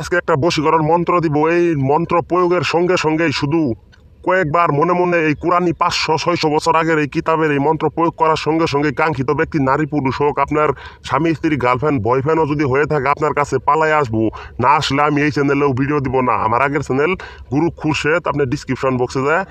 আজকে একটা বশীকরণ মন্ত্র দিব। এই মন্ত্র প্রয়োগের সঙ্গে সঙ্গেই শুধু কয়েকবার মনে মনে এই কোরআনই পাঁচশো, ছয়শো বছর আগের এই কিতাবের এই মন্ত্র প্রয়োগ করার সঙ্গে সঙ্গে কাঙ্ক্ষিত ব্যক্তি নারী পুরুষ হোক, আপনার স্বামী, স্ত্রী গার্লফ্রেন্ড বয়ফ্রেন্ডও যদি হয়ে থাকে, আপনার কাছে পালাই আসব। না আসলে আমি এই চ্যানেলেও ভিডিও দিব না। আমার আগের চ্যানেল গুরু খুরশেদ, আপনি ডিসক্রিপশন বক্সে যায়।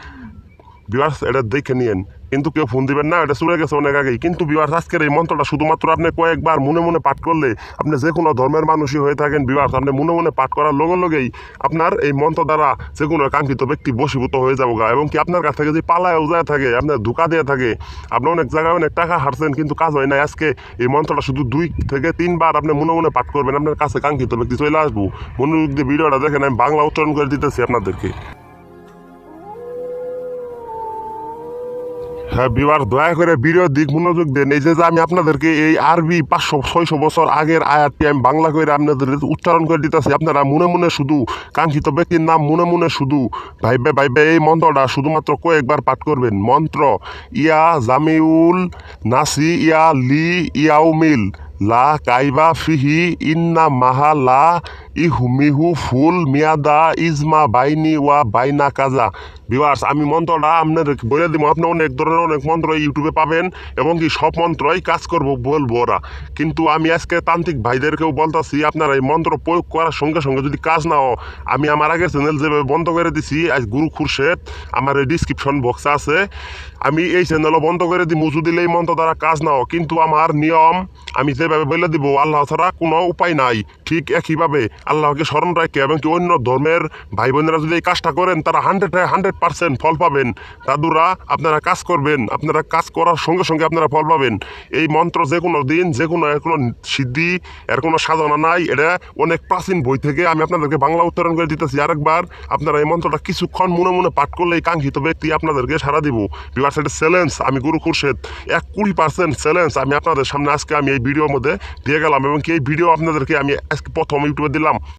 বিভার্স, এটা দেখে নিয়েন। কিন্তু কেউ ফোন দিবেন না, এটা চলে গেছে অনেক আগেই। কিন্তু বিভার্স, আজকের এই মন্ত্রটা শুধুমাত্র আপনি কয়েকবার মনে মনে পাঠ করলে আপনি যে কোনো ধর্মের মানুষই হয়ে থাকেন বিভার্স। আপনি মনে মনে পাঠ করার লগে লগেই আপনার এই মন্ত্র দ্বারা যে কোনো কাঙ্ক্ষিত ব্যক্তি বসীভূত হয়ে যাব গা এবং কি আপনার কাছ থেকে যে পালায় যায় থাকে, আপনার ধোকা দিয়ে থাকে, আপনি অনেক জায়গায় অনেক টাকা হারছেন, কিন্তু কাজ হয় না আজকে এই মন্ত্রটা শুধু দুই থেকে তিনবার আপনি মনে মনে পাঠ করবেন, আপনার কাছে কাঙ্ক্ষিত ব্যক্তি চলে আসব। মনোযোগ দিয়ে ভিডিওটা দেখেন, আমি বাংলা উচ্চারণ করে দিতেছি আপনাদেরকে। হ্যাঁ বিবার দয়া করে ভিডিও দিক, মনোযোগ দেন। এই যে আমি আপনাদেরকে এই আরবি পাঁচশো, ছয়শো বছর আগের আয়াতটি আমি বাংলা করে আপনাদের উচ্চারণ করে দিতেছি। আপনারা মনে মনে শুধু কাঙ্ক্ষিত ব্যক্তির নাম মনে মনে শুধু ভাইবে ভাইবে এই মন্ত্রটা শুধুমাত্র কয়েকবার পাঠ করবেন। মন্ত্র, ইয়া জামিউল নাসি ইয়া লি ইয়াউমিল, লা কাইবা ফিহি ইন্না মাহা লা ইহুমিহু ফুল মিয়াদা ইজমা বাইনি ওয়া বাইনা কাজা। বিভার্স আমি মন্ত্রটা আপনার বলে দিব। আপনি অনেক ধরনের অনেক মন্ত্র ইউটিউবে পাবেন এবং কি সব মন্ত্রই কাজ করব বলব ওরা। কিন্তু আমি আজকে তান্ত্রিক ভাইদেরকেও বলতাছি, আপনারা এই মন্ত্র প্রয়োগ করার সঙ্গে সঙ্গে যদি কাজ না হয় আমি আমার আগের চ্যানেল যেভাবে বন্ধ করে দিছি, আজ গুরু খুরশেদ, আমার এই ডিসক্রিপশন বক্সে আছে। আমি এই চ্যানেলও বন্ধ করে দিই মুজু দিলে এই মন্ত্র দ্বারা কাজ না হয় কিন্তু আমার নিয়ম আমি যেভাবে বলে দিব, আল্লাহ ছাড়া কোনো উপায় নাই। ঠিক একইভাবে আল্লাহকে স্মরণ রাখে এবং কি অন্য ধর্মের ভাই বোনেরা যদি এই কাজটা করেন, তারা হান্ড্রেড হান্ড্রেড পার্সেন্ট ফল পাবেন। দাদুরা, আপনারা কাজ করবেন। আপনারা কাজ করার সঙ্গে সঙ্গে আপনারা ফল পাবেন। এই মন্ত্র যে কোনো দিন, যে কোনো এর কোনো সিদ্ধি, এর কোনো সাধনা নাই। এটা অনেক প্রাচীন বই থেকে আমি আপনাদেরকে বাংলা উচ্চারণ করে দিতেছি। আরেকবার, আপনারা এই মন্ত্রটা কিছুক্ষণ মনে মনে পাঠ করলে এই কাঙ্ক্ষিত ব্যক্তি আপনাদেরকে সারা দিব। বিভার্স এটা চ্যালেঞ্জ আমি গুরু খুরশেদ। এক কুড়ি পার্সেন্ট চ্যালেঞ্জ আমি আপনাদের সামনে আজকে আমি এই ভিডিওর মধ্যে দিয়ে গেলাম এবং কি এই ভিডিও আপনাদেরকে আমি আজকে প্রথম ইউটিউবে দিলাম।